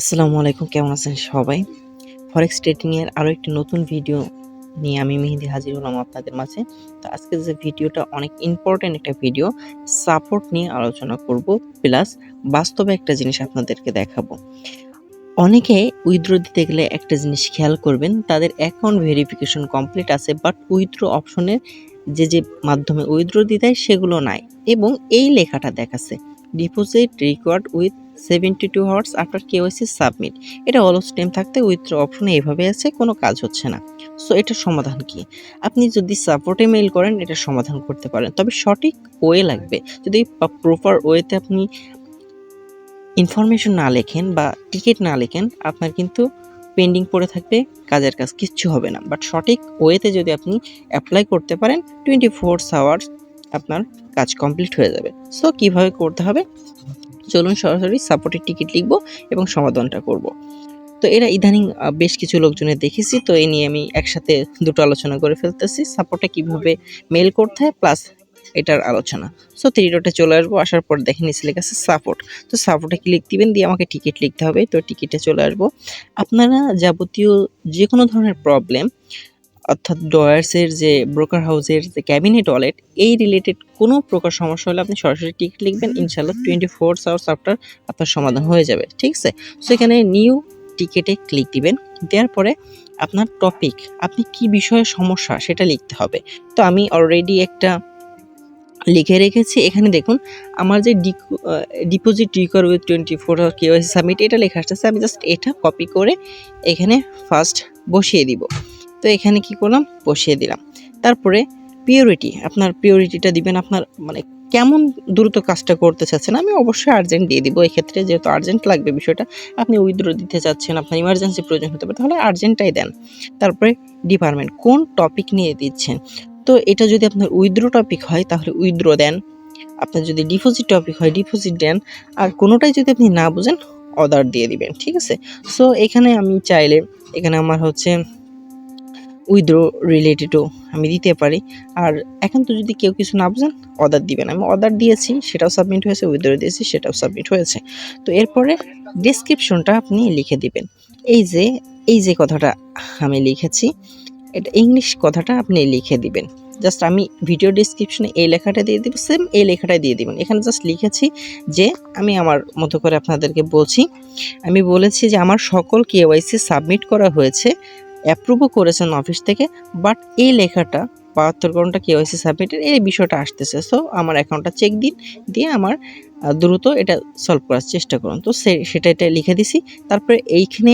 আসসালামু আলাইকুম, কেমন আছেন সবাই? ফরেক্স ট্রেডিং এর আরও একটি নতুন ভিডিও নিয়ে আমি মেহেদি হাজির হলাম আপনাদের মাঝে। তো আজকে যে ভিডিওটা অনেক ইম্পর্টেন্ট একটা ভিডিও সাপোর্ট নিয়ে আলোচনা করব প্লাস বাস্তবে একটা জিনিস আপনাদেরকে দেখাবো। অনেকে উইথড্র দিতে গেলে একটা জিনিস খেয়াল করবেন, তাদের অ্যাকাউন্ট ভেরিফিকেশন কমপ্লিট আছে বাট উইথড্র অপশনের যে যে মাধ্যমে উইথড্র দিতে হয়, সেগুলো নাই। এবং এই লেখাটা দেখাচ্ছে deposit required with seventy two hours after KYC submit. এটা অলস টাইম থাকতে উইথড্র অপশনে এভাবে আছে, কোনো কাজ হচ্ছে না। সো এটার সমাধান কি? আপনি যদি সাপোর্টে মেইল করেন, এটা সমাধান করতে পারেন। তবে সঠিক ওয়ে লাগবে। যদি প্রপার ওয়েতে আপনি ইনফরমেশন না লেখেন বা টিকিট না লেখেন, আপনার কিন্তু পেন্ডিং পড়ে থাকবে, কাজের কাজ কিচ্ছু হবে না। বাট সঠিক ওয়েতে যদি আপনি অ্যাপ্লাই করতে পারেন টোয়েন্টি ফোর আওয়ার্স আপনার কাজ কমপ্লিট হয়ে যাবে। সো কীভাবে করতে হবে? চলুন সরাসরি সাপোর্টের টিকিট লিখব এবং সমাধানটা করব। তো এরা ইদানিং বেশ কিছু লোকজনের দেখেছি, তো এই নিয়ে আমি একসাথে দুটো আলোচনা করে ফেলতেছি। সাপোর্টে কীভাবে মেল করতে হয়, প্লাস এটার আলোচনা। সো থ্রি ডটে চলে আসব, আসার পর দেখে নিচে লেখা আছে সাপোর্ট। তো সাপোর্টে ক্লিক দিবেন, দিয়ে আমাকে টিকিট লিখতে হবে। তো টিকিটে চলে আসব। আপনারা যাবতীয় যে কোনো ধরনের প্রবলেম অর্থাৎ ডয়ার্সের যে ব্রোকার হাউসের যে ক্যাবিনেট ওয়ালেট এই রিলেটেড কোনো প্রকার সমস্যা হলে আপনি সরাসরি টিকিট লিখবেন ইনশাল্লাহ টোয়েন্টি ফোর আওয়ার্স আফটার আপনার সমাধান হয়ে যাবে, ঠিক আছে? সো এখানে নিউ টিকেটে ক্লিক দিবেন, দেওয়ার পরে আপনার টপিক আপনি কি বিষয়ে সমস্যা সেটা লিখতে হবে। তো আমি অলরেডি একটা লিখে রেখেছি, এখানে দেখুন আমার যে deposit require with twenty four hour KYC submit এটা লেখা আসতেছে, আমি জাস্ট এটা কপি করে এখানে ফার্স্ট বসিয়ে দিব। তো এখানে কি করলাম? বসিয়ে দিলাম। তারপরে পিওরিটি আপনার পিওরিটিটা দিবেন আপনার মানে কেমন দ্রুত কাজটা করতে চাচ্ছেন, আমি অবশ্যই আর্জেন্ট দিয়ে দিব। এই ক্ষেত্রে যেহেতু আর্জেন্ট লাগবে বিষয়টা, আপনি উইথড্র দিতে চাচ্ছেন, আপনার ইমার্জেন্সি প্রয়োজন হতে পারে, তাহলে আর্জেন্টটাই দেন। তারপরে ডিপার্টমেন্ট কোন টপিক নিয়ে দিচ্ছেন? তো এটা যদি আপনার উইথড্র টপিক হয়, তাহলে উইথড্র দেন। আপনার যদি ডিপোজিট টপিক হয় ডিপোজিট দেন। আর কোনোটাই যদি আপনি না বুঝেন অর্ডার দিয়ে দিবেন, ঠিক আছে? সো এখানে আমি চাইলে, এখানে আমার হচ্ছে উইথড্র রিলেটেডও আমি দিতে পারি। আর এখন তো যদি কেউ কিছু না বুঝেন অর্ডার দিবেন। আমি অর্ডার দিয়েছি, সেটাও সাবমিট হয়েছে উইথড্র দিয়েছি, সেটাও সাবমিট হয়েছে। তো এরপরে ডেসক্রিপশনটা আপনি লিখে দিবেন। এই যে এই যে কথাটা আমি লিখেছি, এটা ইংলিশ কথাটা আপনি লিখে দিবেন। জাস্ট আমি ভিডিও ডিসক্রিপশনে এই লেখাটা দিয়ে দিব সেম এই লেখাটাই দিয়ে দিবেন। এখানে জাস্ট লিখেছি যে, আমি আমার মতো করে আপনাদেরকে বলছি, আমি বলেছি যে আমার সকল কেওয়াইসি সাবমিট করা হয়েছে অ্যাপ্রুভও করেছেন অফিস থেকে বাট এই লেখাটা, বাহাত্তর ঘণ্টা কেওয়াইসি সাবমিটের এই বিষয়টা আসতেছে। সো আমার অ্যাকাউন্টটা চেক দিন, দিয়ে আমার দ্রুত এটা সলভ করার চেষ্টা করুন। তো সেটা এটা লিখে দিছি। তারপরে এইখানে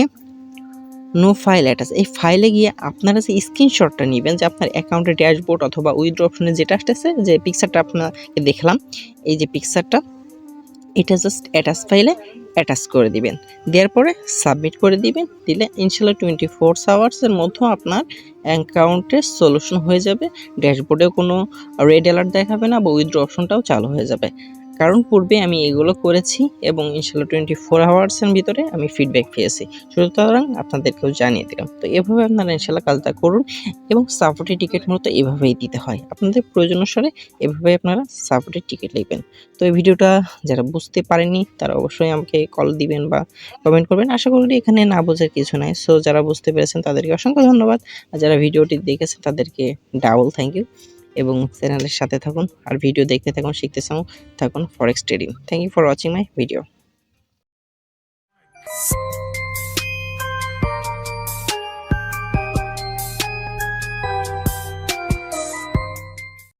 নো ফাইল অ্যাটাচ এই ফাইলে গিয়ে আপনারা যে স্ক্রিনশটটা নেবেন, যে আপনার অ্যাকাউন্টের ড্যাশবোর্ড অথবা উইথড্র অপশনে যেটা আসতেছে, যে পিকচারটা আপনাকে দেখলাম, এই যে পিকচারটা এটা জাস্ট অ্যাটাচ ফাইলে অ্যাটাচ করে দিবেন। দেওয়ার পরে সাবমিট করে দিবেন। দিলে ইনশাল্লাহ টোয়েন্টি ফোর আওয়ার্সের মধ্যে আপনার অ্যাকাউন্টের সলিউশন হয়ে যাবে। ড্যাশবোর্ডে কোনো রেড অ্যালার্ট দেখাবে না বা উইথড্র অপশনটাও চালু হয়ে যাবে। কারণ পূর্বে আমি এগুলো করেছি এবং ইনশাল্লাহ টোয়েন্টি ফোর আওয়ার্সের ভিতরে আমি ফিডব্যাক পেয়েছি। সুতরাং আপনাদেরকেও জানিয়ে দিলাম। তো এভাবে আপনারা ইনশাল্লাহ কাজটা করুন এবং সাপোর্টের টিকিট মূলত এভাবেই দিতে হয়। আপনাদের প্রয়োজন অনুসারে এভাবে আপনারা সাপোর্টের টিকিট লিখবেন তো এই ভিডিওটা যারা বুঝতে পারেননি, তারা অবশ্যই আমাকে কল দিবেন বা কমেন্ট করবেন। আশা করি এখানে না বোঝার কিছু নাই। সো যারা বুঝতে পেরেছেন, তাদেরকে অসংখ্য ধন্যবাদ। আর যারা ভিডিওটি দেখেছেন, তাদেরকে ডাবল থ্যাংক ইউ এবং চ্যানেলের সাথে থাকুন আর ভিডিও দেখতে থাকুন, শিখতে থাকুন forex trading thank you for watching my video